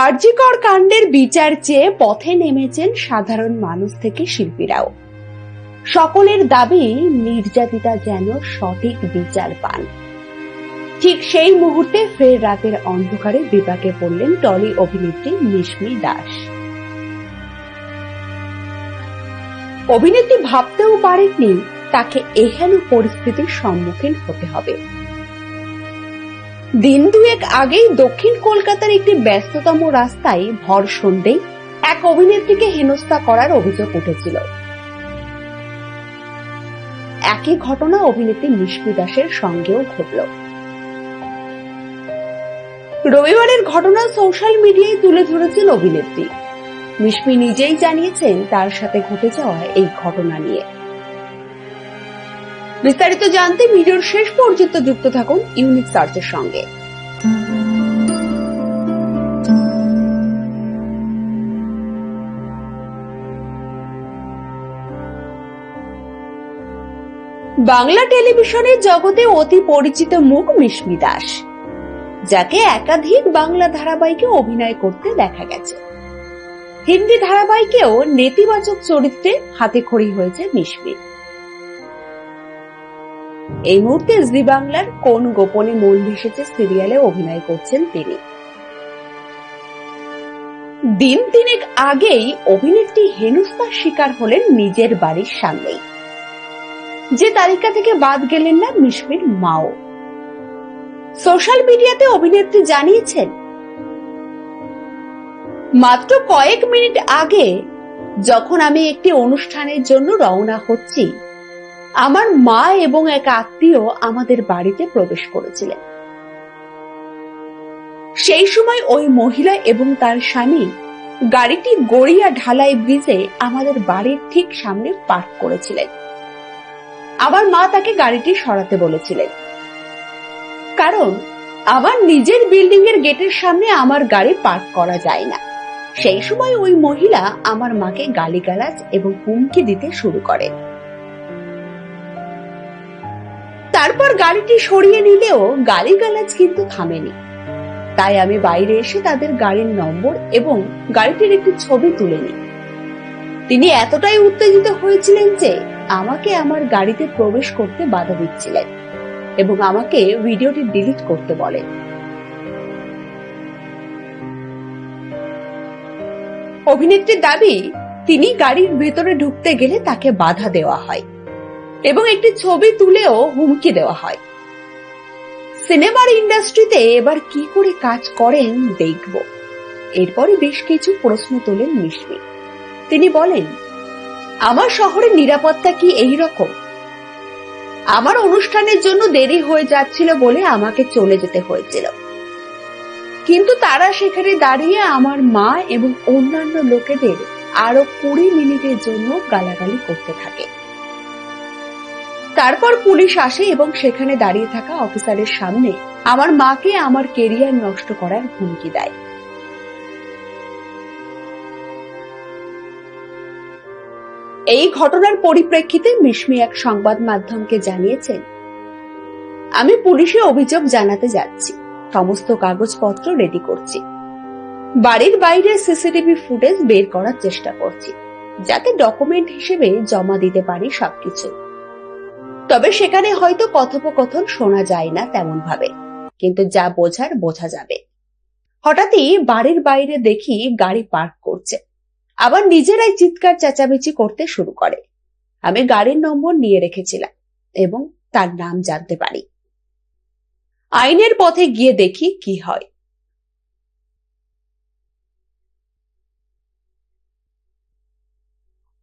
আরজিকর কাণ্ডের বিচার চেয়ে পথে নেমেছেন সাধারণ মানুষ থেকে শিল্পীরাও। সকলের দাবি, নির্যাতিতা যেন সঠিক বিচার পান। ঠিক সেই মুহূর্তে ফের রাতের অন্ধকারে বিপাকে পড়লেন টলি অভিনেত্রী মিশমি দাস। অভিনেত্রী ভাবতেও পারেননি, তাকে এহেন পরিস্থিতির সম্মুখীন হতে হবে। দিন দুয়েক আগেই দক্ষিণ কলকাতার একটি ব্যস্ততম রাস্তায় ভর সন্ধ্যেই এক অভিনেত্রীকে হেনস্থা করার অভিযোগ উঠেছিল। একই ঘটনা অভিনেত্রী মিষ্মি দাসের সঙ্গেও ঘটল। রবিবারের ঘটনা সোশ্যাল মিডিয়ায় তুলে ধরেছেন অভিনেত্রী। মিশমি নিজেই জানিয়েছেন তার সাথে ঘটে যাওয়া এই ঘটনা নিয়ে। বিস্তারিত জানতে ভিডিওর শেষ পর্যন্ত যুক্ত থাকুন ইউনিক সার্চের সঙ্গে। বাংলা টেলিভিশনের জগতে অতি পরিচিত মুখ মিশমি দাস, যাকে একাধিক বাংলা ধারাবাহিকে অভিনয় করতে দেখা গেছে। হিন্দি ধারাবাহিকেও নেতিবাচক চরিত্রে হাতে খড়ি হয়েছে মিশমি এই মুহূর্তে জি বাংলার কোন গোপনে মন ভেসেছে সিরিয়ালে অভিনয় করছেন তিনি? দিন তিনেক আগেই অভিনেত্রী হেনস্থার শিকার হলেন নিজের বাড়ির সামনেই। যে তালিকা থেকে বাদ গেলেন না মিশমির মাও। সোশ্যাল মিডিয়াতে অভিনেত্রী জানিয়েছেন, মাত্র কয়েক মিনিট আগে যখন আমি একটি অনুষ্ঠানের জন্য রওনা হচ্ছি আমার মা এবং এক আত্মীয় আমাদের বাড়িতে প্রবেশ করেছিলেন। সেই সময় ওই মহিলা এবং তার স্বামী গাড়িটি গড়িয়া ঢালাই ব্রিজে আমাদের বাড়ির ঠিক সামনে পার্ক করেছিলেন। আমার মা তাকে গাড়িটি সরাতে বলেছিলেন। কারণ আমার নিজের বিল্ডিং এর গেটের সামনে আমার গাড়ি পার্ক করা যায় না। সেই সময় ওই মহিলা আমার মাকে গালিগালাজ এবং হুমকি দিতে শুরু করেন। তারপর গাড়িটি সরিয়ে নিলেও গালিগালাজ কিন্তু থামেনি। তাই আমি বাইরে এসে তাদের গাড়ির নম্বর এবং গাড়িটির একটি ছবি তুলে নিই। তিনি এতটাই উত্তেজিত হয়েছিলেন যে আমাকে আমার গাড়িতে প্রবেশ করতে বাধা দিচ্ছিলেন এবং আমাকে ভিডিওটি ডিলিট করতে বলেন। অভিনেত্রীর দাবি, তিনি গাড়ির ভেতরে ঢুকতে গেলে তাকে বাধা দেওয়া হয়। এবং একটি ছবি তুলেও হুমকি দেওয়া হয়। সিনেমার ইন্ডাস্ট্রিতে এবার কি করে কাজ করেন দেখব। এরপরে বেশ কিছু প্রশ্ন তোলেন মিশমি তিনি বলেন, আমার শহরের নিরাপত্তা কি এই রকম আমার অনুষ্ঠানের জন্য দেরি হয়ে যাচ্ছিল বলে আমাকে চলে যেতে হয়েছিল। কিন্তু তারা সেখানে দাঁড়িয়ে আমার মা এবং অন্যান্য লোকেদের আরও কুড়ি মিনিটের জন্য গালাগালি করতে থাকে। তারপর পুলিশ আসে এবং সেখানে দাঁড়িয়ে থাকা অফিসারের সামনে আমার মাকে আমার কেরিয়ার নষ্ট করার হুমকি দেয়। এই ঘটনার পরিপ্রেক্ষিতে মিশমি এক সংবাদ মাধ্যমকে জানিয়েছেন, আমি পুলিশে অভিযোগ জানাতে যাচ্ছি। সমস্ত কাগজপত্র রেডি করছি। বাড়ির বাইরে সিসিটিভি ফুটেজ বের করার চেষ্টা করছি, যাতে ডকুমেন্ট হিসেবে জমা দিতে পারি সবকিছু। তবে সেখানে হয়তো কথোপকথন শোনা যায় না তেমন ভাবে কিন্তু যা বোঝার, বোঝা যাবে। হঠাৎই বাড়ির বাইরে দেখি গাড়ি পার্ক করছে। আবার নিজেরাই চিৎকার, চেঁচামেচি করতে শুরু করে। আমি গাড়ির নম্বর নিয়ে রেখেছিলাম এবং তার নাম জানতে পারি। আইনের পথে গিয়ে দেখি কি হয়।